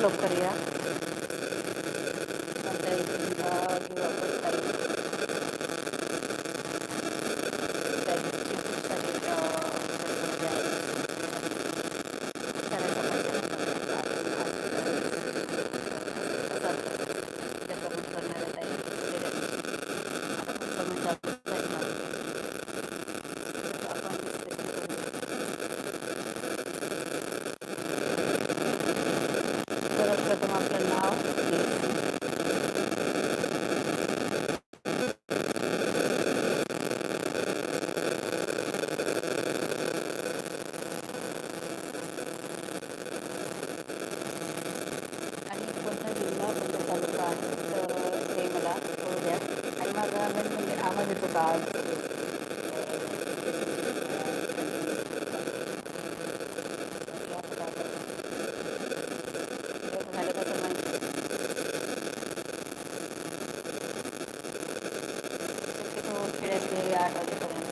लवकर या आता एक किंवा आपण काही त्याची खूप सारी म्हणजे कमेंट करण्यात आहे कमेंट आपण discussion करूया. सर्वप्रथम आपलं नाव घ्यायचं आणि कोणता जिल्हा कोणता तालुका आहे तर ते मला कळू द्या आणि माझा मेन म्हणजे आवाज येतो का आज झालं का तर माहिती शक्यतो खेड्यातले आठ वाजेपर्यंत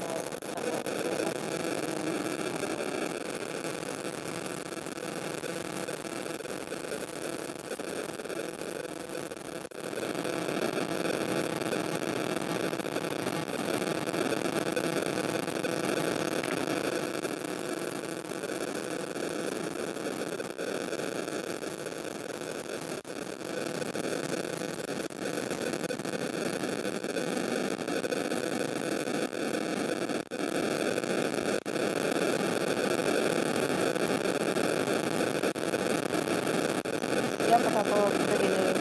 या पटापट कुठे गेले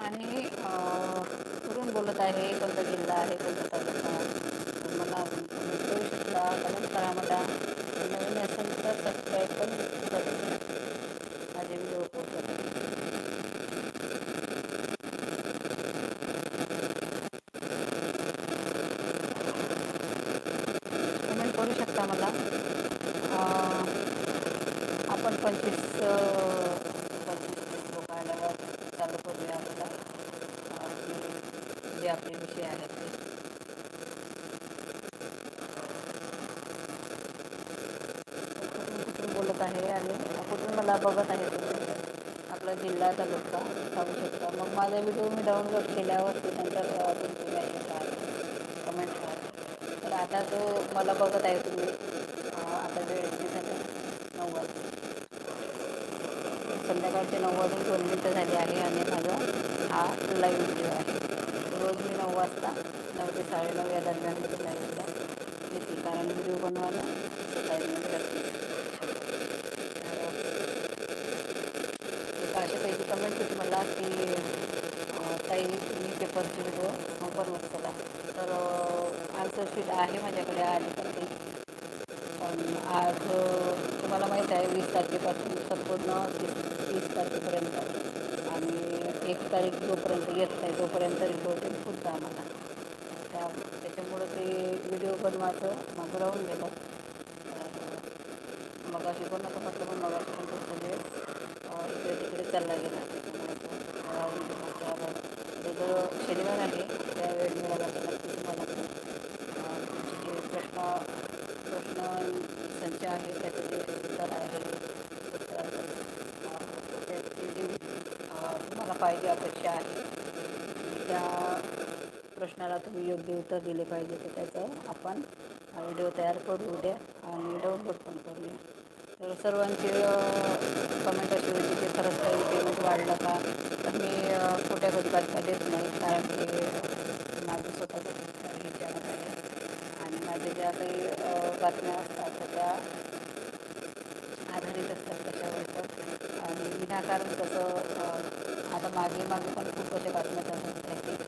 आणि कुठून बोलत आहे कोणता जिल्हा आहे कोणता तालुका तर मला कमेंट करू शकता कमेंट करा मला नवीन असेल तर सबस्क्राईब पण करू माझे व्हिडिओ पोस्ट करते कमेंट करू शकता मला अं, आपण पंचवीस अं, पंचवीस तीस लोक आल्यावर चालू करूया आपला अं, की जे आपले विषय आहेत ते कुठून कुठून आहे आणि कुठून मला बघत आहे तुम्ही आपला जिल्हा तालुका सांगू शकता. मग माझा व्हिडिओ मी डाउनलोड केल्यावरती नंतर तुमची मॅसेज आहे कमेंट राहते तर आता जो मला बघत आहे तुम्ही. आता वेळ झाली नऊ वाजून. संध्याकाळचे नऊ वाजून दोन मिनटं झाली आहे आणि माझा हा लाईव्ह व्हिडिओ आहे. रोज मी नऊ वाजता नऊ ते साडेनऊ या दरम्यानमध्ये लाईव्हला येते. कारण व्हिडिओ बनवायला टाईम मिळत नाही एक अशापैकी कमेंट होती मला की ताई तुम्ही पेपरचे व्हिडिओ बनवत चला तर आन्सर शीट आहे माझ्याकडे आली पण ती. पण आज तुम्हाला माहीत आहे वीस तारखेपासून संपूर्ण तीस तीस तारखेपर्यंत आणि एक तारीख जोपर्यंत येत नाही तोपर्यंत रिपोर्टिंग खूप आम्हाला. त्या त्याच्यामुळं ते व्हिडिओ बनवायचं मग राहून गेलं. मग अशी पण नको म्हटलं पण मग अशी पण म्हणजे इकडे तिकडे चालला गेला त्याच्यामुळे तो राहून गेला त्यावर जो शनिवार आहे. त्यावेळी मिळाला तुम्हाला तुमचे जे प्रश्न प्रश्न संच आहे त्याचे जे उत्तर आहे त्याची जी तुम्हाला पाहिजे अपेक्षा आहे त्या प्रश्नाला तुम्ही योग्य उत्तर दिले पाहिजे. तर त्याचं आपण व्हिडिओ तयार करू उद्या आणि डाउनलोड पण करूया. तर सर्वांची कमेंट अशी होती की खरंच काही पेमेंट वाढलं का? मी अ, खोट्या कधी बातम्या देत नाही. कारण की माझं स्वतःचं विचार आहे आणि माझ्या ज्या काही बातम्या असतात तर त्या आधारित असतात त्याच्यावर आणि विनाकारण कसं आता मागे मागे पण खूप अशा बातम्या चालत आहेत.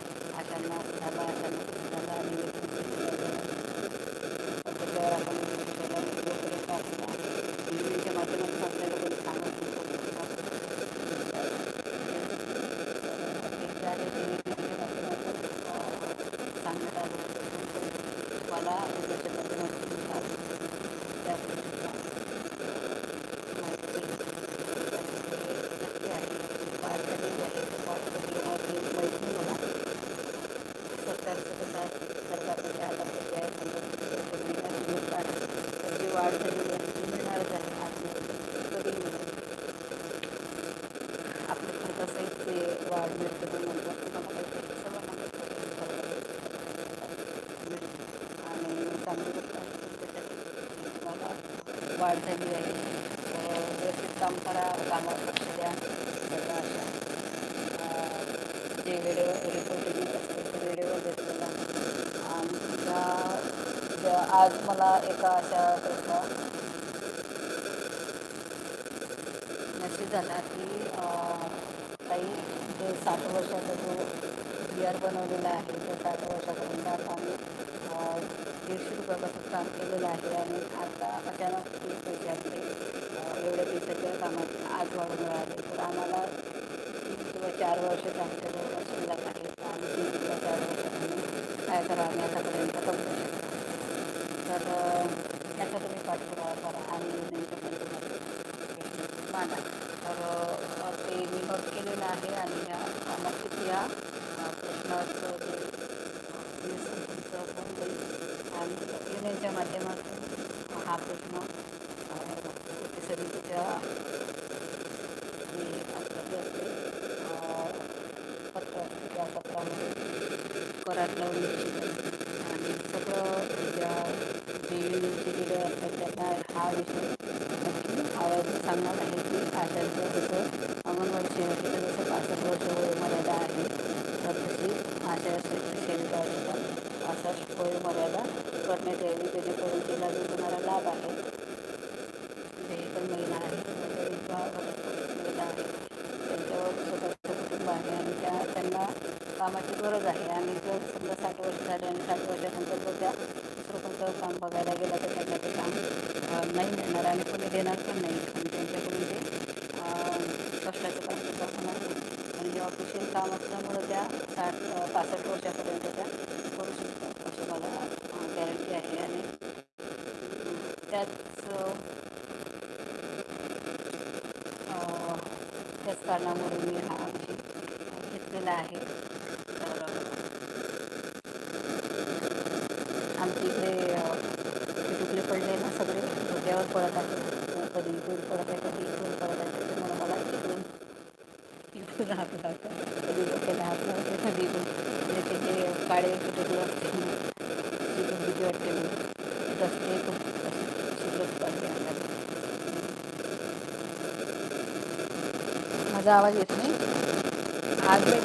झाली आहे. व्यवस्थित काम करा कामावर लक्ष द्या. त्याचा जे वेळेवर रिपोर्टिंग असते ते वेळेवर घेतलेला आणि आज मला एका अशा त्याचा मेसेज झाला की काही जे साठ वर्षाचा जो बियर बनवलेला आहे तो साठ वर्षापर्यंत आता आम्ही दीडशे रुपयापासून काम केलेलं आहे आणि आता अचानक ते पैसे आपले एवढ्या दिवसाच्या कामात आज वाढ मिळाली तर आम्हाला तीन किंवा चार वर्ष आमच्या जवळ शिल्लक आहे. आणि तीन किंवा चार वर्ष तुम्ही काय करा आम्ही आतापर्यंत कमवू शकतो तर याचा तुम्ही पाठपुरावा करा आणि नंतर मांडा Thank you. शिवण काम असल्यामुळं त्या साठ पासष्ट वर्षापर्यंत त्या करू शकतात अशी मला गॅरंटी आहे. आणि त्याच त्याच कारणामुळे मी हा काळे कुठे असते भीती वाटते मी माझा आवाज येत नाही. आज मी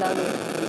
da lua.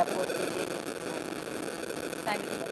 आपको थैंक यू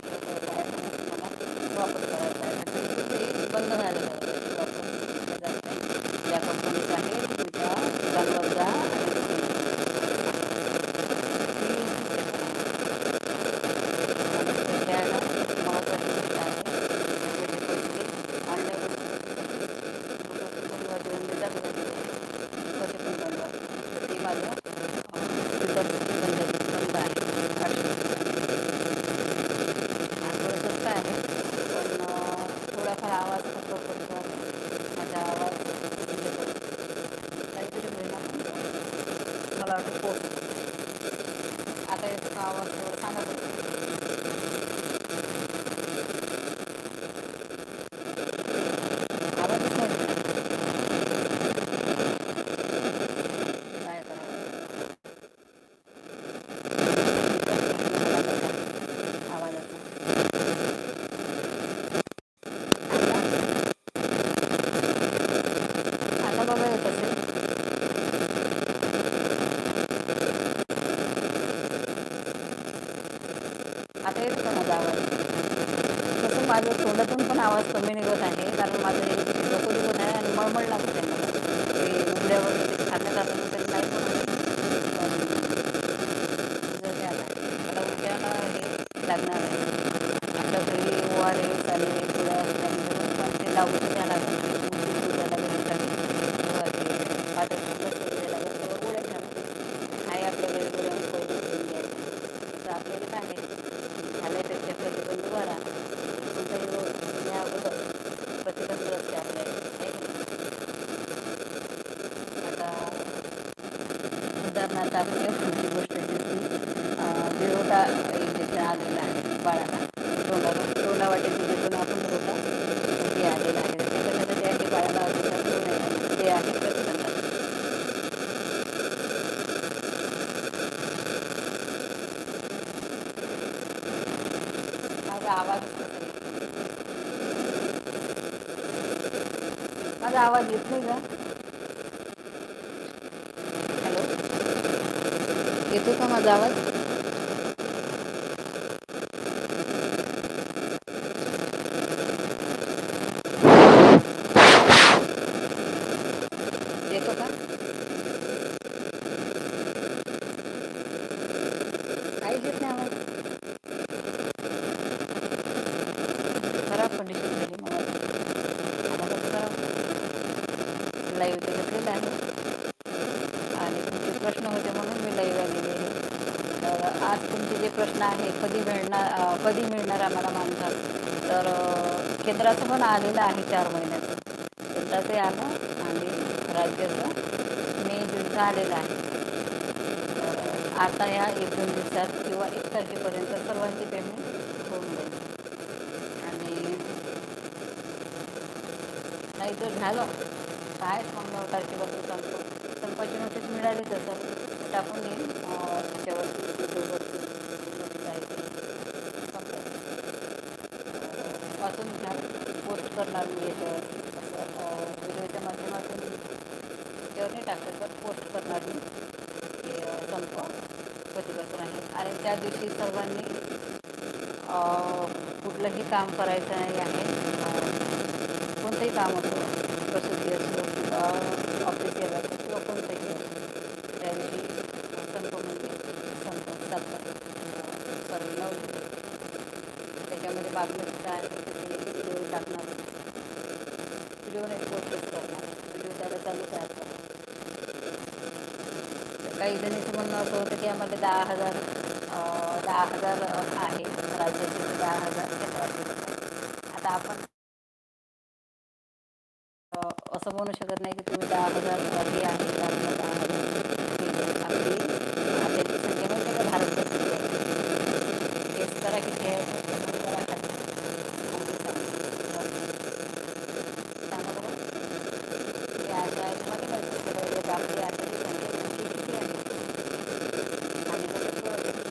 माझं तोंडातून पण आवाज कमी निघत आहे कारण माझं हे डोकं दुखत आहे आणि मळमळ लागत आहे मला ते उघड्यावर ते खाण्यात आलं तरी नाही पण जर ते आता मला उद्याला हे लागणार आहे आपल्या घरी ओ आर एस आणि गोळ्या असल्यामुळे पण ते लावून द्यायला लागेल उलटी द्यायला लागेल किंवा ते पातळ द्यायला लागेल तेव्हा गोळ्या घ्यायला आहे आपल्या घरी गोळ्या पहिले घेऊन घ्यायच्या तर आपल्याला काय आहे झाल्यापेक्षा प्रतिबंध बरा कोणताही रोग या अगोदर प्रतिबंध असते आपल्याला आहे की नाही? आता उदाहरणार्थ आपण एक पुढची गोष्ट जी की विरोधा इंजेक्शन आलेलं आहे बाळाला तोंडावर तोंडा वाटेची जिथून आपण विरोधा हे आलेलं आहे ते कशासाठी आहे बाळाला अतिसार होऊ नये ते आहे प्रतिबंधात्मक माझा आवाज. माझा आवाज येत नाही का? हॅलो? येतो का माझा आवाज येतो का काहीच येत नाही आवाज खराब कंडिशन झाली मला आम्हाला खराब लाईव्ह ते घेतलेलं आहे आणि तुमचे प्रश्न होते म्हणून मी लाईव्ह आलेली आहे तर आज तुमचे जे प्रश्न आहे कधी मिळणार कधी मिळणार आम्हाला मानधन तर केंद्राचं पण आलेलं आहे चार महिन्याचं. केंद्राचे आलं आणि राज्याचं. मे जूनचं आलेलं आहे. तर आता या एक दोन दिवसात किंवा एक तारखेपर्यंत सर्वांची पेमेंट होऊन जाईल. आणि नाही तर झालं. काय मग नऊ तारखेपासून संप संपाची नोटीस मिळाली असं टाकून येईल त्याच्यावरती पोस्ट असं व्हिडिओच्या माध्यमातून त्यावर नाही टाकलं तर पोस्ट करणार मी संप कधीपासून आहे आणि त्या दिवशी सर्वांनी कुठलंही काम करायचं नाही आहे कोणतंही काम असो प्रसिद्धी असो किंवा ऑफिशियल असो किंवा कोणतंही असो त्या दिवशी संप म्हणजे संप साधतात सर्व त्याच्यामध्ये बातमी सुद्धा आहे की ते व्हिडिओ टाकणार व्हिडिओ नाही पोस्टच करणार व्हिडिओ त्याला चालूच आहे आता. तर काही जणीचं म्हणणं असं होतं की आम्हाला दहा हजार अं, दहा हजार आहे राज्याचे दहा हजार केंद्राचे देतात. आता आपण अ, असं म्हणू शकत नाही की तुम्ही दहा हजार हे आहे तर आम्हाला दहा हजार हे आहे. आपली आपल्याची संख्या माहिती आहे का भारतभर किती आहे गेस करा किती आहे प्रमाण करा खाली. आमची संख्या. सांगा बरं किती आहे आहे तुम्हाला माहिती आहे का? एक आपली आताची संख्या नेमकी किती आहे आणि कसं कळतं?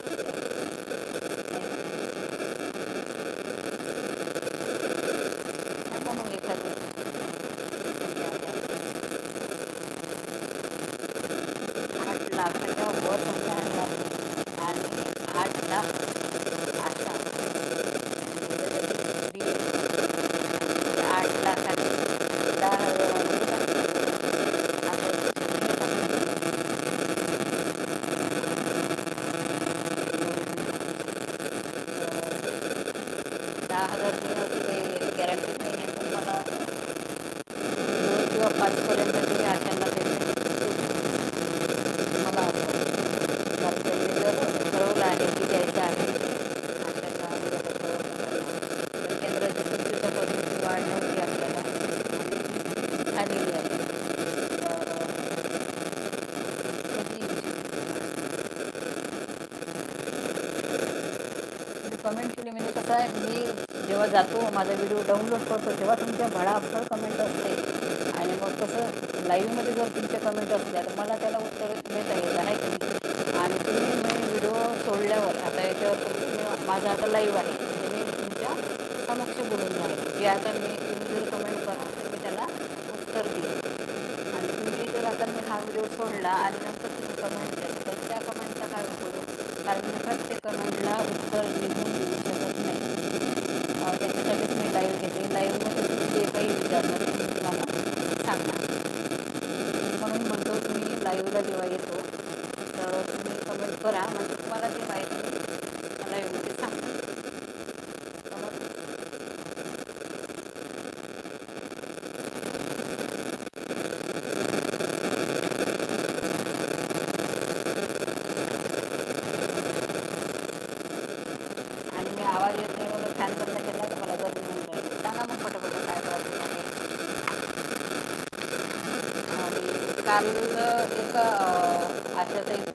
सांगा मग एखादी आठ लाखाच्या वर संख्या आहे आणि आठ लाख आशा बी आठ लाखाचे दहा हजार दहा हजार ते गॅरंटी नाही आहे पण मला दोन किंवा पाचपर्यंत ते आशांना पेमेंट मला असं वाटतं. कारण त्यांनी जर ठरवलं आहे की द्यायचं आहे आशाच्या आणि आता ठरवलं आहे. तर केंद्राची पण सुद्धा पद्धती वाढ नव्हती आपल्याला झालेली आहे तर कधी येऊ शकते कमेंट केली आहे. मी जेव्हा जातो माझा व्हिडिओ डाउनलोड करतो तेव्हा तुमच्या भडाभड कमेंट असते. आणि मग कसं लाईव्हमध्ये जर तुमच्या कमेंट असल्या तर मला त्याला उत्तर देता येईल आहे की नाही. आणि तुम्ही मी व्हिडिओ सोडल्यावर आता याच्यावर तुम्ही माझा आता लाईव्ह आहे. म्हणजे मी तुमच्या समक्ष बोलून राहिले जे आता मी तुम्ही जर कमेंट करा तर मी त्याला उत्तर देईल. आणि तुम्ही जर आता मी हा व्हिडिओ सोडला आणि नंतर तुम्ही कमेंट केलं तर त्या कमेंटचा काय उपयोग कारण मी प्रत्येक कमेंटला उत्तर लिहून Yang memutuskan, supaya. काल एक आशाताई